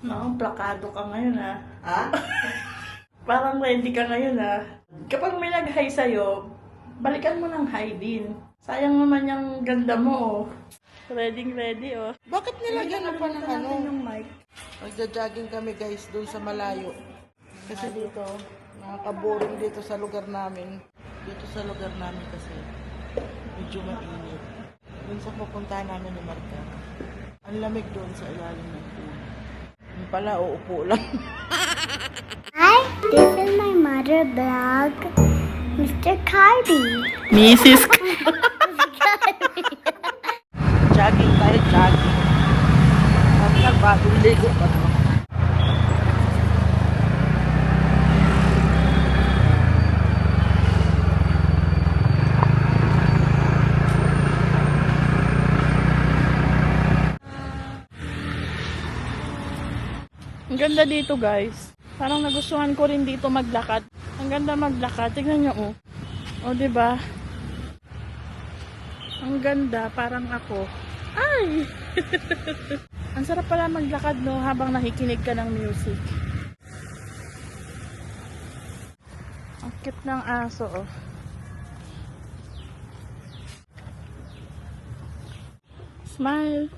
Naku, plakado ka ngayon ah. Ha? Parang ready ka ngayon ah. Kapag may nag-hi sa'yo, balikan mo ng hi din. Sayang naman yung ganda mo oh. Ready, ready oh. Bakit nilagyan mo pa ng ano? yung mic. Magja-jogging kami guys doon sa malayo. Kasi dito, nakaka-boring dito sa lugar namin. Dito sa lugar namin kasi medyo mainit. Doon sa pupuntahan namin ni Marta. Ang lamig doon sa ilalim ng pool. Yung pala, uupo lang. Hi, this is my mother blog, Mr. Carby. Mrs. jogging tayo, jogging. At nagbagong ligo pa ganda dito guys. Parang nagustuhan ko rin dito maglakad. Ang ganda maglakad. Tignan nyo oh. O, di ba? Ang ganda, parang ako. Ay! Ang sarap pala maglakad no habang nakikinig ka ng music. Ang cute ng aso oh. Smile.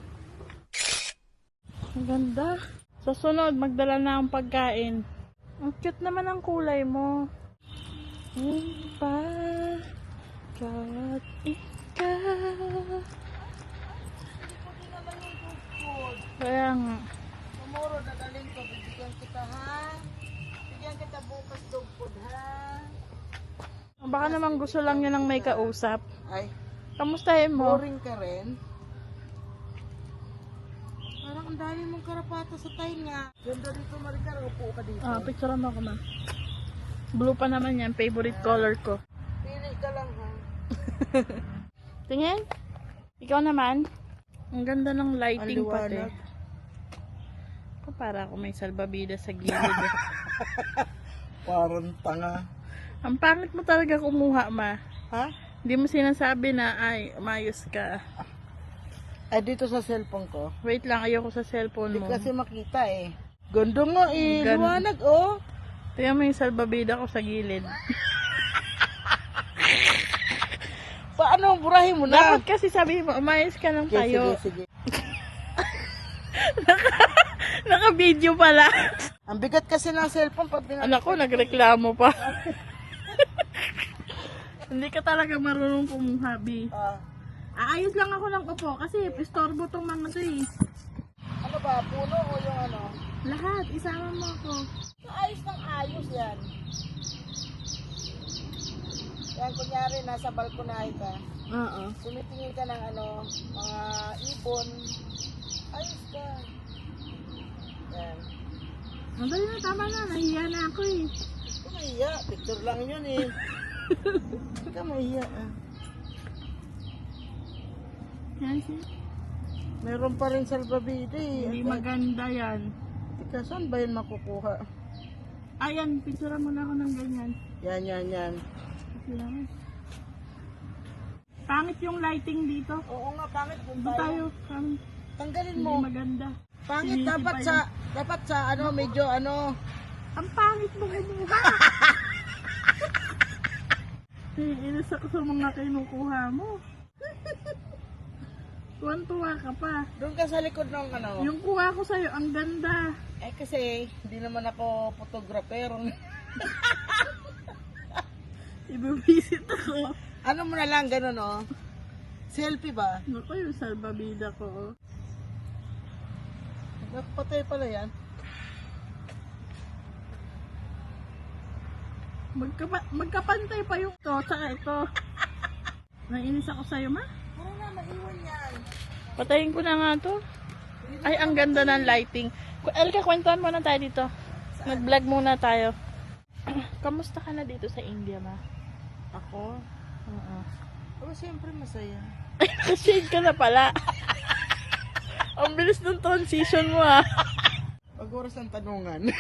Ang ganda. Sa sunod, magdala na ang pagkain. Ang cute naman ang kulay mo. Pa, kat ikaw. Kaya nga. Tomorrow, dadalhin ko. Bibigyan kita, ha? Bigyan kita bukas dog food, ha? Baka naman gusto lang niya ng may kausap. Ay, Kamustahin mo? boring ka rin. Ang dami mong karapata sa tainga. Ganda dito, Maricar. Upo ka dito. Ah, picture mo ako ma. Blue pa naman yan. Favorite color ko. Pili ka lang, ha? Tingin? Ikaw naman? Ang ganda ng lighting pati. Ako para ako may salbabida sa gilid. eh. Parang tanga. Ang pangit mo talaga kumuha, ma. Ha? Hindi mo sinasabi na, ay, umayos ka. Ay, dito sa cellphone ko. Wait lang, ayoko sa cellphone Hindi mo. kasi makita, eh. Ganda nga, eh. Ganda. Liwanag, oh. Tingnan mo yung salbabida ko sa gilid. Paano? Burahin mo na. Dapat kasi sabi mo, umayos ka ng Okay, tayo. sige, sige. Naka-video pala. Ang bigat kasi ng cellphone pag pinag... Anak ko, nagreklamo pa. Hindi ka talaga marunong kumuha, B. Ah, Aayos lang ako ng upo kasi istorbo tong mga to eh. ano ba? Puno o yung ano? Lahat, isama mo ako. Ayos ng ayos yan. Yan, kunyari, nasa balkonahe ka. Oo. Tumitingin ka ng ano, mga ibon. Ayos ka. Yan. Ang dali na, tama na. Nahiya na ako eh. Ito mahiya. Picture lang yun eh. Ka mahiya ah. Meron pa rin salbabida eh. Hindi maganda yan. Teka, saan ba yun makukuha? Ayan, picture mo na ako ng ganyan. Yan, yan, yan. Picture mo. Pangit yung lighting dito. Oo nga, pangit kung Doon tayo. Pangit. Tanggalin Hindi mo. maganda. Pangit Sinisi dapat pa sa, dapat sa ano, medyo ano. Ang pangit mo kumuha. Iinis ako sa mga kinukuha mo. Tuwan-tuwa ka pa. Doon ka sa likod ng ano. Yung kuha ko sa'yo, ang ganda. Eh kasi, hindi naman ako photographer. Ibibisit ako. ano mo na lang, ganun oh. Selfie ba? Naku, yung salbabida ko. oh. Napatay pala yan. Magkapa magkapantay pa yung to, tsaka ito. Nainis ako sa'yo, ma. Patayin ko na nga to. Ay, ang ganda ng lighting. Elka, kwentuhan muna tayo dito. Nag-vlog muna tayo. Kamusta ka na dito sa India, ma? Ako? Oo. Pero siyempre masaya. Ay, nakashade ka na pala. ang bilis ng transition mo, ah. Pag oras ng tanungan.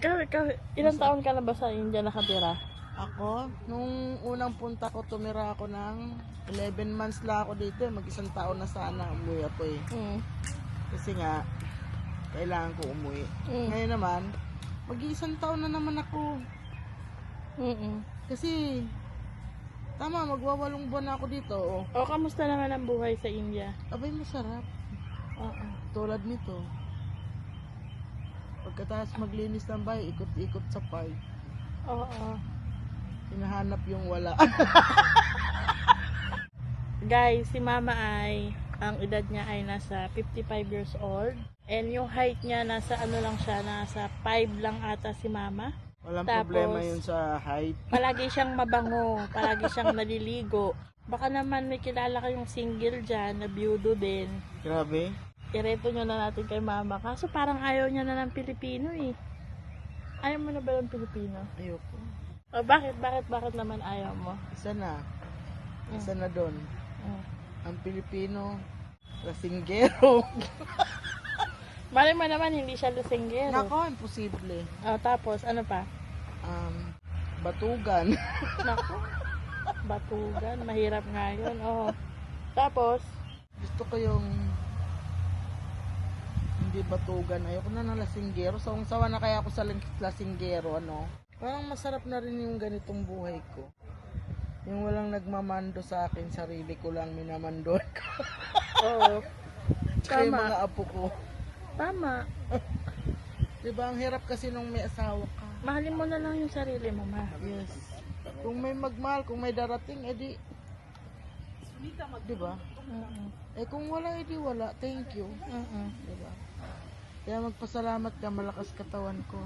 Kawi, kawi. Ilang taon ka na ba sa India nakatira? Ako, nung unang punta ko, tumira ako ng 11 months lang ako dito. eh. Mag-isang taon na sana umuwi ako eh. Mm. Kasi nga, kailangan ko umuwi. Mm. Ngayon naman, mag-iisang taon na naman ako. Mm-mm. Kasi, tama, magwawalong buwan na ako dito. Oh. O, kamusta naman ang buhay sa India? Abay, masarap. Oo. Tulad nito. Pagkatapos maglinis ng bahay, ikot-ikot sa park. Oo. Hinahanap yung wala. Guys, si mama ay, ang edad niya ay nasa 55 years old. And yung height niya, nasa ano lang siya, nasa 5 lang ata si mama. Walang Tapos- problema yun sa height. Palagi siyang mabango, palagi siyang naliligo. Baka naman may kilala kayong single dyan, na byudo din. Grabe. Ireto nyo na natin kay mama. Kaso parang ayaw niya na ng Pilipino eh. Ayaw mo na ba ng Pilipino? Ayoko. O bakit, bakit, bakit naman ayaw mo? Isa na. Isa na doon. Mm. Ang Pilipino, lasinggero. Mali mo naman, hindi siya lasinggero. Nako, imposible. O, tapos, ano pa? Um, batugan. Nako. Batugan. Mahirap nga yun. Oo. Tapos, Gusto ko yung hindi batugan. Ayoko na ng lasinggero. Sawang-sawa na kaya ako sa ling- lasinggero, ano. Parang masarap na rin yung ganitong buhay ko. Yung walang nagmamando sa akin, sarili ko lang minamandoan ko. oo. Tsaka yung Tama. mga apo ko. Tama. Diba, ang hirap kasi nung may asawa ka. Mahalin mo na lang yung sarili mo, ma. Yes. Kung may magmahal, kung may darating, edi... Diba? Mm-mm. Eh kung wala, edi wala. Thank you. Mm-mm. Diba? Kaya magpasalamat ka, malakas katawan ko.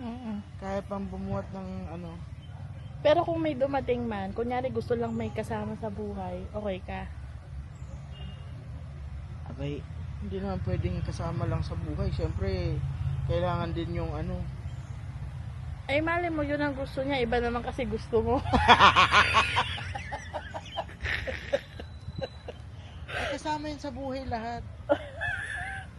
Mm-mm. Kaya pang bumuhat ng ano. Pero kung may dumating man, kunyari gusto lang may kasama sa buhay, okay ka. Abay, hindi naman pwedeng kasama lang sa buhay. Siyempre, kailangan din yung ano. Ay, mali mo, yun ang gusto niya. Iba naman kasi gusto mo. Kasama yun sa buhay lahat.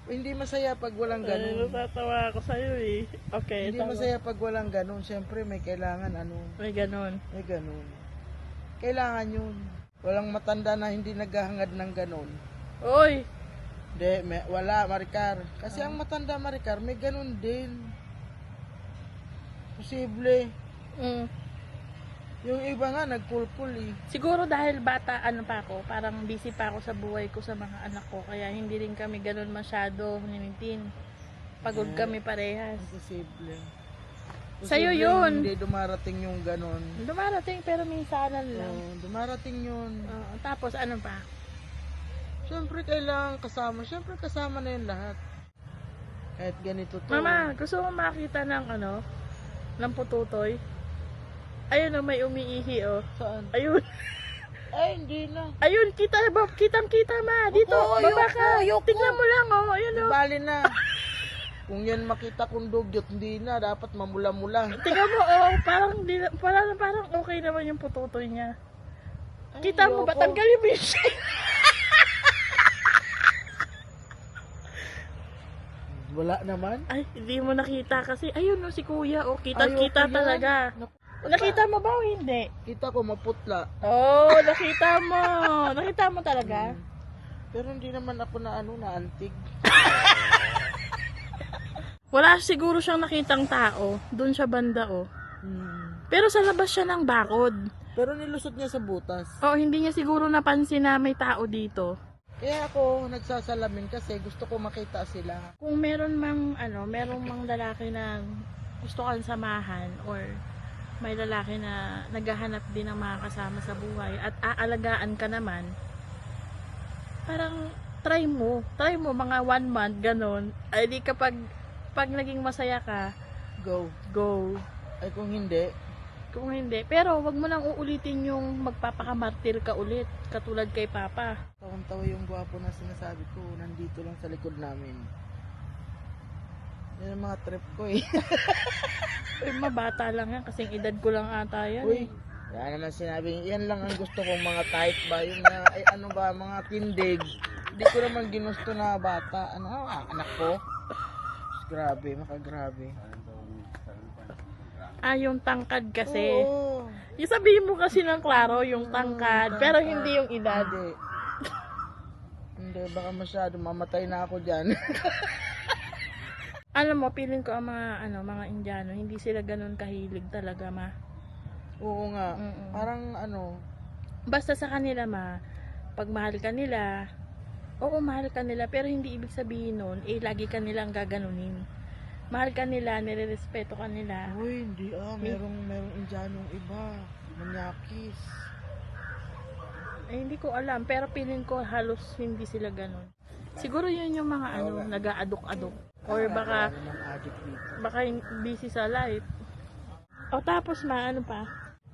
hindi masaya pag walang Ay, ganun. natatawa ako sa'yo eh. Okay, Hindi tama. masaya pag walang ganun. Siyempre, may kailangan ano. May ganun. May ganun. Kailangan yun. Walang matanda na hindi naghahangad ng ganun. Uy! Hindi, may, wala, Maricar. Kasi ang matanda, Maricar, may ganun din. Posible. Mm. Yung iba nga, nagpulpul eh. Siguro dahil bata, ano pa ako, parang busy pa ako sa buhay ko sa mga anak ko. Kaya hindi rin kami ganun masyado ninitin. Pagod Eh. kami parehas. Posible. Sa'yo yun. Hindi dumarating yung ganun. Dumarating pero minsanan lang. Oo, dumarating yun. Oo, tapos ano pa? Siyempre, kailangan kasama. Siyempre, kasama na yun lahat. Kahit ganito to. Mama, gusto mo makita ng ano? Ng pututoy? Ayun oh, may umiihi oh. Saan? Ayun. Ay, hindi na. Ayun, kita ba? Kitang kita ma. Dito, baba ayoko, ka. ayoko. Tignan mo lang oh. Ayun Di oh. bali na. Kung yan makita kong dugyot, hindi na. Dapat mamula-mula. Tingnan mo oh. Parang, di, parang, parang okay naman yung pututoy niya. Kita mo ba? ayoko. Tanggalin mo yung shade. Wala naman. Ay, hindi mo nakita kasi. Ayun no, si kuya. Oh, kita, Ayoko kita yan. talaga. Nakita mo ba o hindi? Kita ko maputla. Oh, nakita mo. nakita mo talaga? Pero hindi naman ako na ano, na antig. Wala siguro siyang nakitang tao. Doon siya banda oh. Hmm. Pero sa labas siya ng bakod. Pero nilusot niya sa butas. Oh, hindi niya siguro napansin na may tao dito. Kaya ako nagsasalamin kasi gusto ko makita sila. Kung meron mang ano, meron mang lalaki na gusto kang samahan or may lalaki na naghahanap din ng mga kasama sa buhay at aalagaan ka naman, parang try mo. Try mo mga one month, ganun. Ay di kapag pag naging masaya ka, Go. go. Ay kung hindi, Kung hindi. Pero wag mo nang uulitin yung magpapakamartir ka ulit. Katulad kay Papa. tawang-tawa yung gwapo na sinasabi ko, nandito lang sa likod namin. Yan ang mga trip ko eh. mabata lang yan. Kasing edad ko lang ata yan. Uy, yan naman sinabi, yan lang ang gusto kong mga type ba, yung na, ay, ano ba, mga tindig. Hindi ko naman ginusto na bata. Ano, ah, anak ko? Grabe, makagrabe. Ah, yung tangkad kasi. Oo. Yung sabihin mo kasi ng klaro, yung tangkad. Pero hindi yung edad. Hindi. Hindi, baka masyado. Mamatay na ako dyan. Alam mo, feeling ko ang mga, ano, mga Indiano, hindi sila ganun kahilig talaga, ma. Oo nga. Mm-mm. Parang ano, Basta sa kanila, ma, pag mahal ka nila, oo, mahal ka nila, pero hindi ibig sabihin nun, eh, lagi ka nilang gaganunin. Mahal ka nila, nire-respeto ka nila. uy, hindi ah. Merong, merong Indianong iba. Manyakis. Eh, hindi ko alam, pero feeling ko halos hindi sila ganun. Siguro yun yung mga ano, nag-aadok-adok. Or baka, baka busy sa life. O tapos ma, ano pa?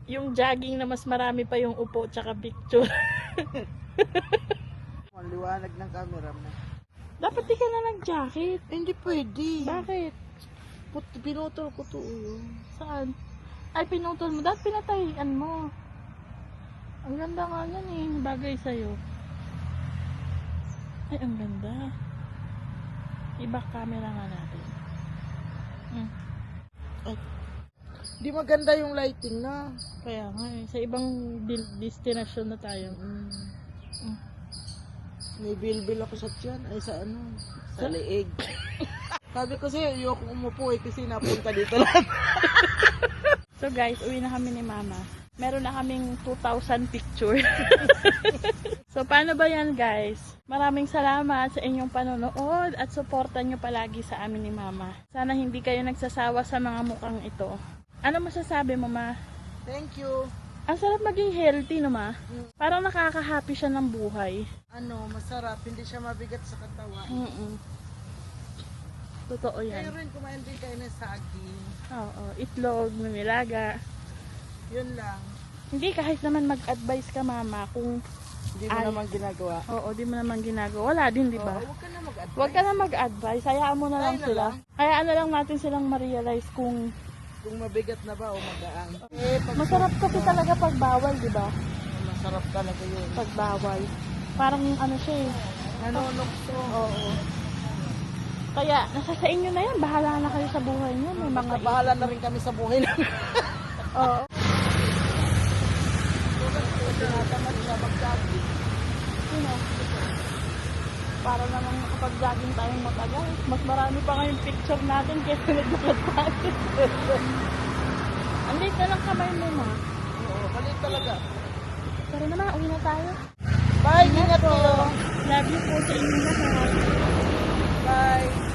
Yung jogging na mas marami pa yung upo tsaka picture. Ang liwanag ng camera mo. Dapat di ka na nag-jacket. Hindi pwede. Bakit? Put, pinutol ko to. oh. Saan? Ay, pinutol mo. Dapat pinatayin mo. Ang ganda nga yan eh. Bagay sa'yo. Ay, ang ganda. Iba camera nga natin. Mm. Di maganda yung lighting na. Kaya nga eh. Sa ibang destination na tayo. Mm. Mm. May bilbil ako sa tiyan. Ay, sa ano? Sa leeg. Sabi ko sa'yo, ayoko umupo eh kasi napunta dito lang. So guys, uwi na kami ni mama. Meron na kaming 2,000 picture. so paano ba yan guys? Maraming salamat sa inyong panonood at suporta nyo palagi sa amin ni mama. Sana hindi kayo nagsasawa sa mga mukhang ito. Ano masasabi mo ma? Thank you. Ang sarap maging healthy no ma? Parang nakaka-happy siya ng buhay. Ano, masarap. Hindi siya mabigat sa katawan. Mm Totoo Kayo yan. rin kumain din kayo ng saging. Oo, itlog, numilaga. Yun lang. Hindi kahit naman mag-advise ka mama kung Hindi mo Ay. naman ginagawa. oo, di mo naman ginagawa. Wala din, di ba? Oo, huwag ka na mag-advise. Huwag ka na mag-advise, hayaan mo na lang Ay, na sila. lang. Hayaan na lang natin silang ma-realize kung Kung mabigat na ba o magaan. Eh, pag masarap kasi talaga pag bawal, di ba? masarap talaga yun. Pag bawal. Parang ano siya eh. Nanonokso. Oo. Kaya, nasa sa inyo na yan. Bahala na kayo sa buhay niyo. May mga... Bahala na rin kami sa buhay namin. Oo. Sino? Para naman makapag-jogging tayong matagal. Mas marami pa ngayong picture natin kaysa naglakad tayo. Andito na lang kamay mo, ma. Oo, maliit talaga. Tara na, ma. Uwi na tayo. Bye, ingat kayo. Love you po sa inyo lahat. Bye.